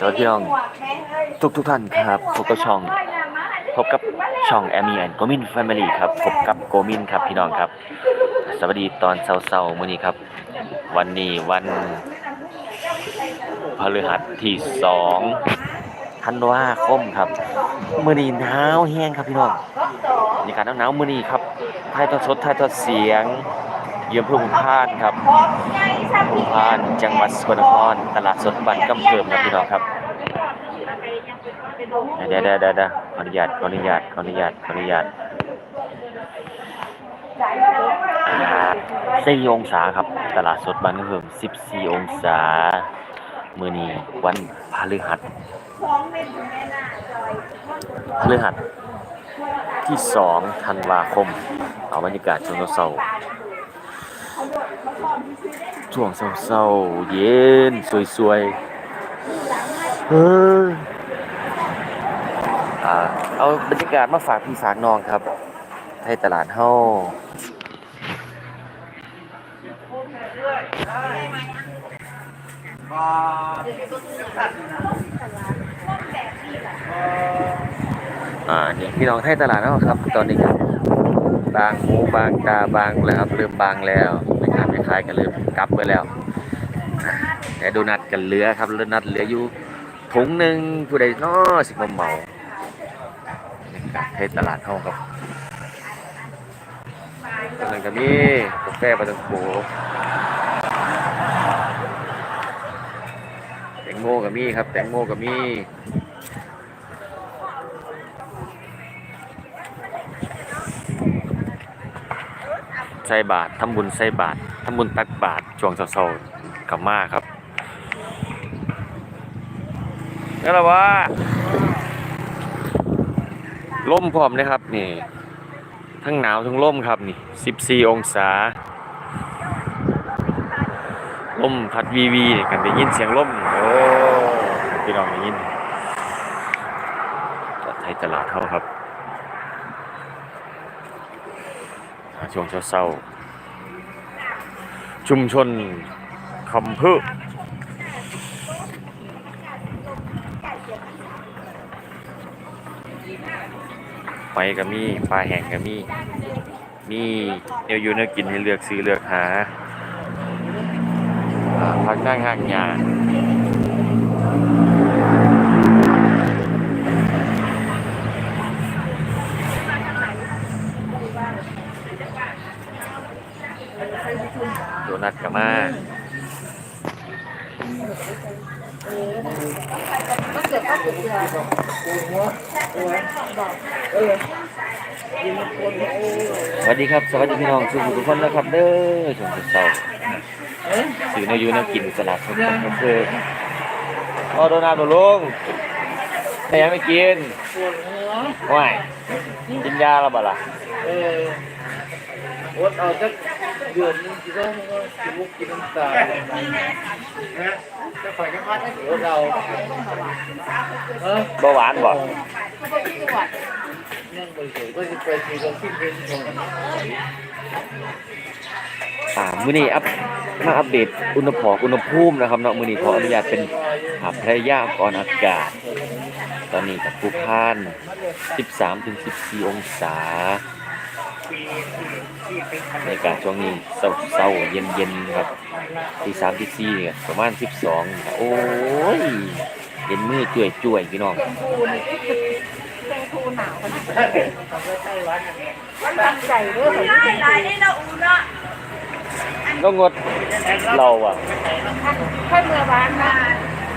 สวัสดีองทุกทุกท่านครับพบกับช่องพบกับช่องแอมี่แอนโกมินแฟมิลี่ครับพบกับโกมินครับพี่น้องครับ สวัสดีตอนเช้าๆมื้อนี้ครับ วันนี้วันพฤหัสที่สองธันวาคมครับมื้อนี้หนาวแห้งครับพี่น้องบรรยากาศหนาวๆมื้อนี้ครับถ่ายทอดสดถ่ายทอดเสียง เยี่ยมพระภูมิพานครับ ภูมิพาน จังหวัดสกลนคร ตลาดสดบ้านกำเพิ่มครับพี่น้องครับเดี๋ยวเดี๋ยวเดี๋ยวเดี๋ยวขออนุญาตขออนุญาตขออนุญาตขออนุญาตสี่องศาครับ ตลาดสดบ้านกำเพิ่มสิบสี่องศา มื้อนี้วันพฤหัสพฤหัสที่สองธันวาคม เอาบรรยากาศช่วงเช้าๆช่วงเช้าๆเย็น สวยๆเฮ้ยอ่าเอาบรรยากาศมาฝากพี่ฝากน้องครับ ให้ตลาดเฮาอ่านี่พี่น้องให้ตลาดเฮาครับ ตอนนี้ครับ บางหูบางตาบางแล้วครับเริ่มบางแล้ว ไม่ค้ายกันเริ่มกลับไปแล้วแต่โดนัทกันเหลือครับโดนัทเหลืออยู่ถุงหนึ่งผู้ใดน้อสิบมาเหมาให้ตลาดเฮาครับตอนนั้นก็มีกาแฟปลาตังโกแตงโมก็มีครับ แตงโมก็มีใส่บาททำบุญใส่บาท ทำบุญตักบาทช่วงเช้าๆกับมาครับนั่นแหละว่าล่มพร้อมนะครับนี่ ทั้งหนาวทั้งล่มครับนี่14องศาลมพัดวีวีกันได้ยินเสียงลมโอ้พี่น้องได้ยินจอดไทยตลาดเท่าครับช่วงเช้าๆ ชุมชนคำพืชไปก็มีปลาแห้งก็มี มีเนียวอยู่เนื้อกินให้เลือกซื้อเลือกหาพักนั่งห่างยา โดนัทกับมาสวัสดีครับ สวัสดีพี่น้องทุกทุกคนนะครับเด้อช่วงเช้าๆสื่อในยูนักกินสลัดสดก็คือพอโดนาโดลุงแต่ยังไม่กินว่ายกินยาแล้วบ่ล่ะ ดเอาจักเดือนนึงกี่ต้องกินมุกกินน้ำตาลนะจะฝ่ายกันพัดให้อดเอาเออเบาหวานบ่นั่งไปเฉยก็จะไปมีความคิดเป็นของอ่ามื้อนี้อัพมาอัปเดตอุณหภูมิอุณหภูมินะครับเนาะมื้อนี้ขออนุญาตเป็นอ่าพยายามก่อนอากาศ ตอนนี้กับภูพาน 13-14 องศา ในกาศช่วงนี้เศร้าๆเย็นๆครับตีสามตีสี่เนี่ประมาณสิบสองโอ้ยเย็นมือจ่วยจ่วยพี่น้องตั้งใจด้อก็งดเราอะถ้าเมื่อบ้านนะ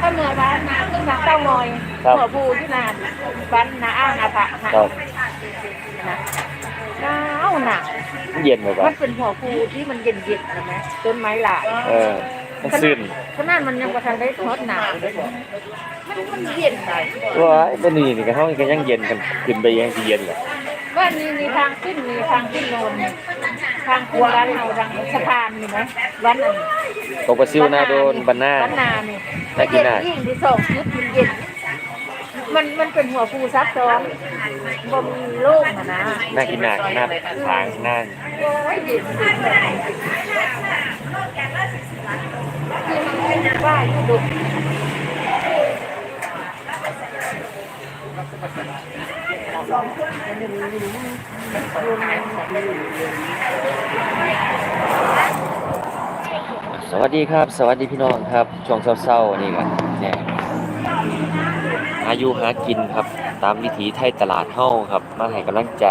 ถ้าเมื่อบ้านนะขึ้นมาเต้างอยหัวภูที่นานบ้านนาอ้างอาภะครับนะาวหนาวมันเย็นไหมครัมับนเป็นหัวภูที่มันเย็นเย็นๆนะแม่ต้นไม้หลายเออ มันซึนขนาดมันยังประทันได้ทอดหนาวเลยมันมันเย็นไหนว่าไอ้ตัวนี้นี่ก็ห้องก็ยังเย็นกันขึ้นไปยังสิเย็นเลยบ้านนี้มีทางขึ้นมีทางขึ้นโนนทางขึ้นบ้านเราทางสะพานมีไหมบ้านนั้นตกกระซิวหน้าโดนบันหน้า บ้านนานี่น่ากินน่ะ ยิ่งที่สองชุดมันเย็น มันมันเป็นหัวฟูซับซ้อนบ่มีโรคนะนะน่ากินหนักหน้าทางหน้าสวัสดีครับ สวัสดีพี่น้องครับ ช่วงเศร้าๆนี่ครับเนี่ย อายุหากินครับ ตามวิถีไทยตลาดเฮ้าครับ มาให้กำลังใจ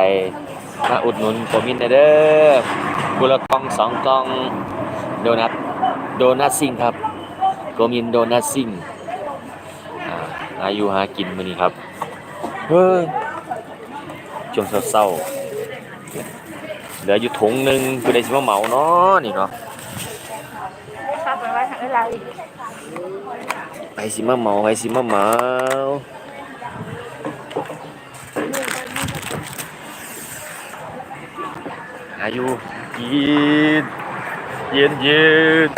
มาอุดหนุนโกมินเด้อกุละกล่องสองกล่อง โดนัท โดนัทซิ่งครับ โกมินโดนัทซิ่งอาอายุหากินมื้อนี้ครับ เฮ้ยช่วงเศร้าๆเหลืออยู่ถุงหนึ่งคือได้สิมาเหมาเนาะนี่เนาะครับไปไว้ทางอะไรอีก ไปสิมาเมาไปสิมาเมาอายุยืนยืนยืน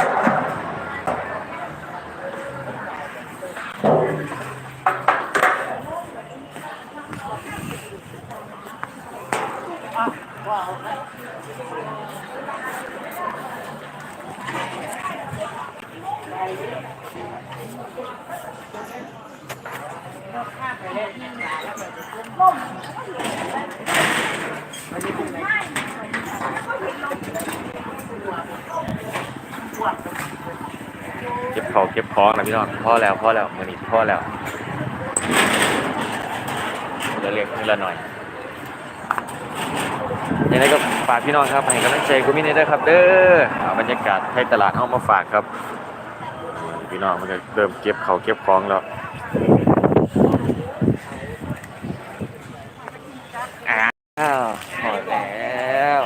เขาเก็บของนะพี่น้องพ่อแล้วพ่อแล้วมือนี้พอแล้วเรียวเรียกทีละหน่อยยังไงก็ฝากพี่น้องครับให้กำลังใจคุณมินด้วยครับ เด้อบรรยากาศให้ตลาดเอามาฝากครับ พี่น้องมันก็เริ่มเก็บเขาเก็บของแล้วอ้าวพอแล้ว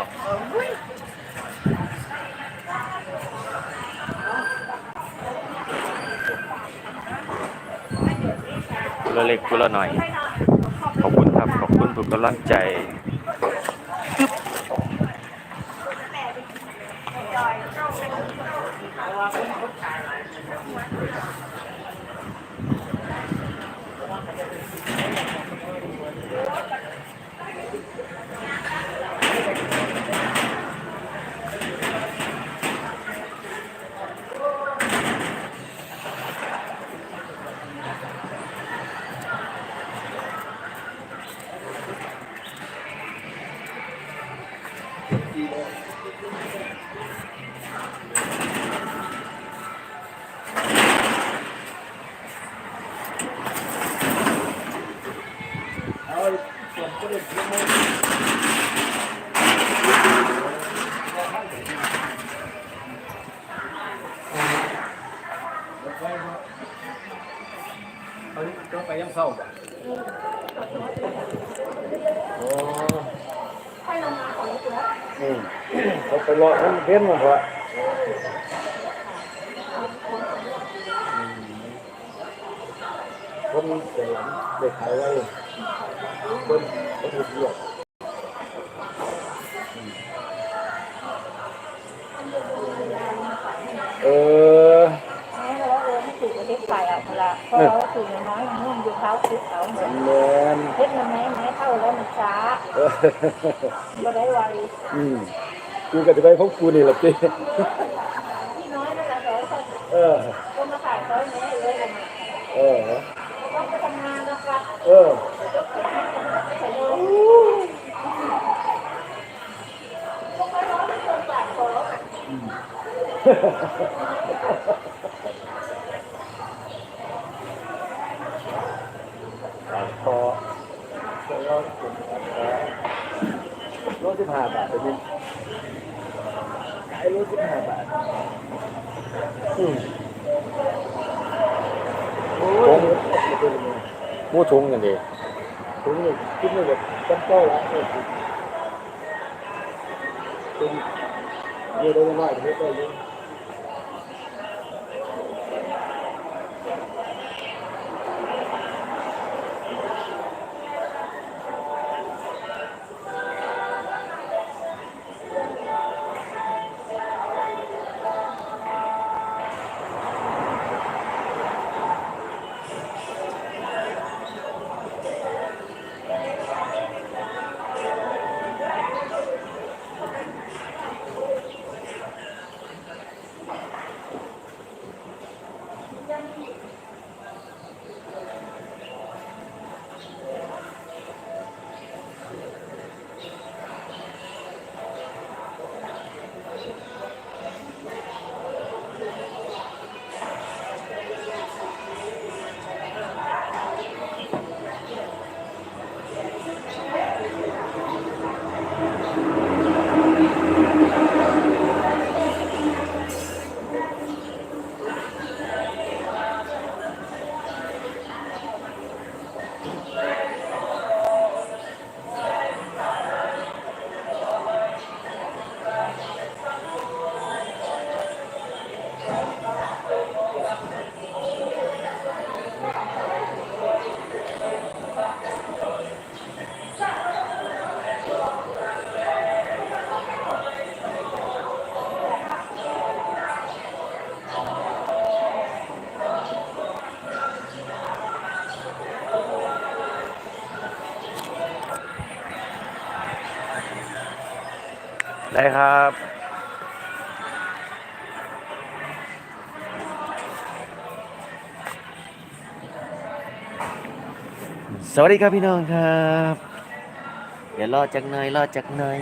กุละ เล็กกุละหน่อย ขอบคุณครับ ขอบคุณทุกกำลังใจเขาต้องไปยังเศร้าบ่โอ้อืมเขาไป รอมันเพ้นมาพอคนเสียงเด็กขายไว้คนคนถูกเลือกเออแม่เราเออไม่ถูกกับเด็กไฟเอาละเพราะเราถูกน้อยนุ่มอยู่เท้าคุกเขาเหมือนแมนเฮ็ดมันแม่แม่เท่าแล้วมันช้าเออก็ได้ไวอืม กูก็จะไปพบกูนี่แหละพี่ที่น้อยนั่นแหละร้อยคนเออคนมาขายร้อยแม่เลยกันเออต้องไปทำงานนะครับเออใส่โยมพอแล้วรถสิบห้าบาทไปนี่ ขายรถสิบห้าบาทอืมโอ้ยเป็นไงมู้ทุงกันดีถึงนี่คิดไม่แบบจำเจ้าละเออเป็นเยอะได้ไม่น้อยไม่ได้เย ได้ครับสวัสดีครับพี่น้องครับ เดี๋ยวรอจากหน่อยรอจากหน่อย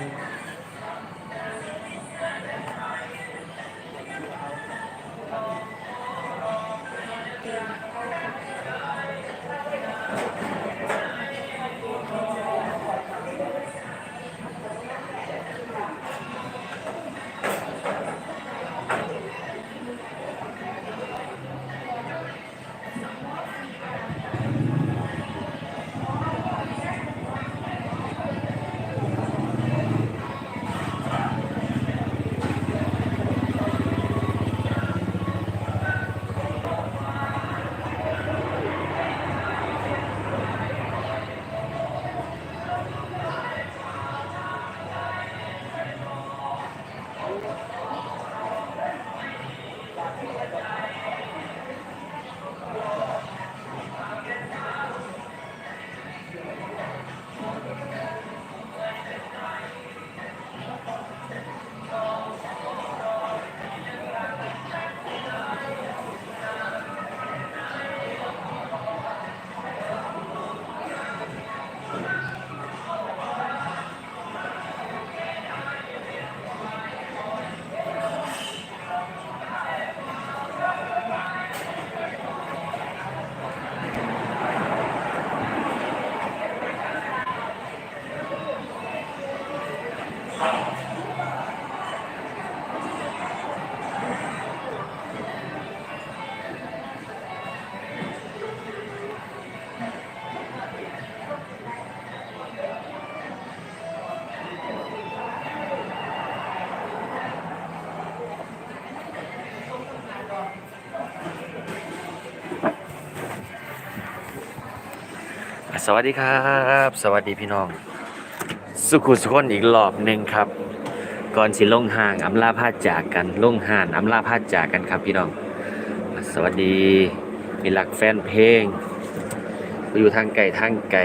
สวัสดีครับ สวัสดีพี่น้อง สุขุสุคนอีกรอบหนึ่งครับ ก่อนสิลงห่างอำลาพาจากกันลงห่านอำลาพาจากกันครับพี่น้อง สวัสดีมีหลักแฟนเพลงอยู่ทางไกลทางไกล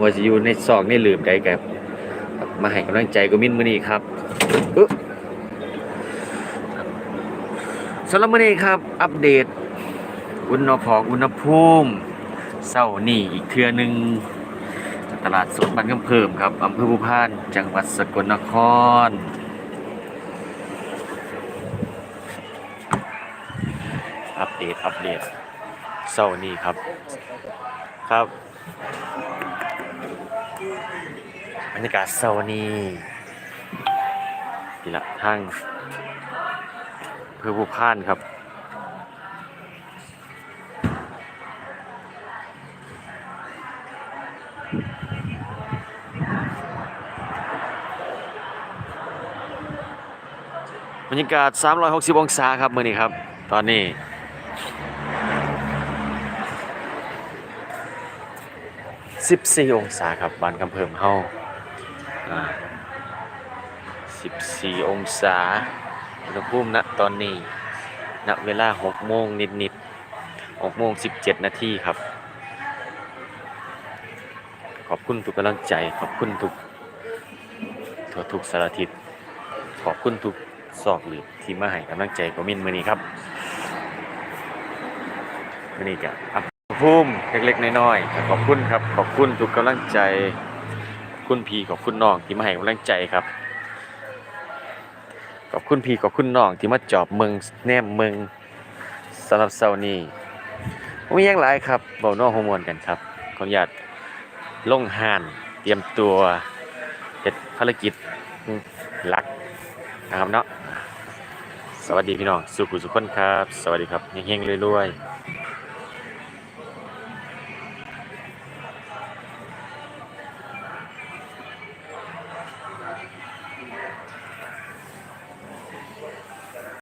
ว่าจะอยู่ในซอกในหลืบใดกับมาให้กำลังใจก็มินมือนี้ครับสำหรับมือนี้ครับ อัปเดต อุณหภูมิอุณหภูมิ เศร้านี่อีกเทือนึงตลาดสดบ้านกำเพิ่มครับอำเภอภูพาน จังหวัดสกลนคร อัปเดต อัปเดตเศร้านี่ครับ ครับบรรยากาศเศร้านี่นี่ละทางอำเภอภูพานครับ บรรยากาศ 360 องศาครับมื้อนี้ครับ ตอนนี้ 14 องศาครับบ้านกำเพิ่มเฮาอ่า14 องศาอุณหภูมิณตอนนี้ณเวลา 6 โมงนิดๆ6โมง 17 นาทีครับ ขอบคุณทุกกำลังใจ ขอบคุณทุกทั่วทุกสารทิศขอบคุณทุกซอกหลืบที่มาให้กำลังใจกมินมือนี้ครับมือนี้ก็อัพภูมิเล็กๆน้อยๆขอบคุณครับ ขอบคุณทุกกำลังใจคุณพี่ขอบคุณน้องที่มาให้กำลังใจครับขอบคุณพี่ขอบคุณน้องที่มาจอบเมืองแนมเมืองสำหรับเซาร์นี้มีอย่างหลายครับเบาน้องฮอร์โมนกันครับขออนุญาต ลงหานเตรียมตัวเฮ็ดภารกิจหลักนะครับเนาะสวัสดีพี่น้องสุขุสุขคนครับ สวัสดีครับเฮงๆรวยๆ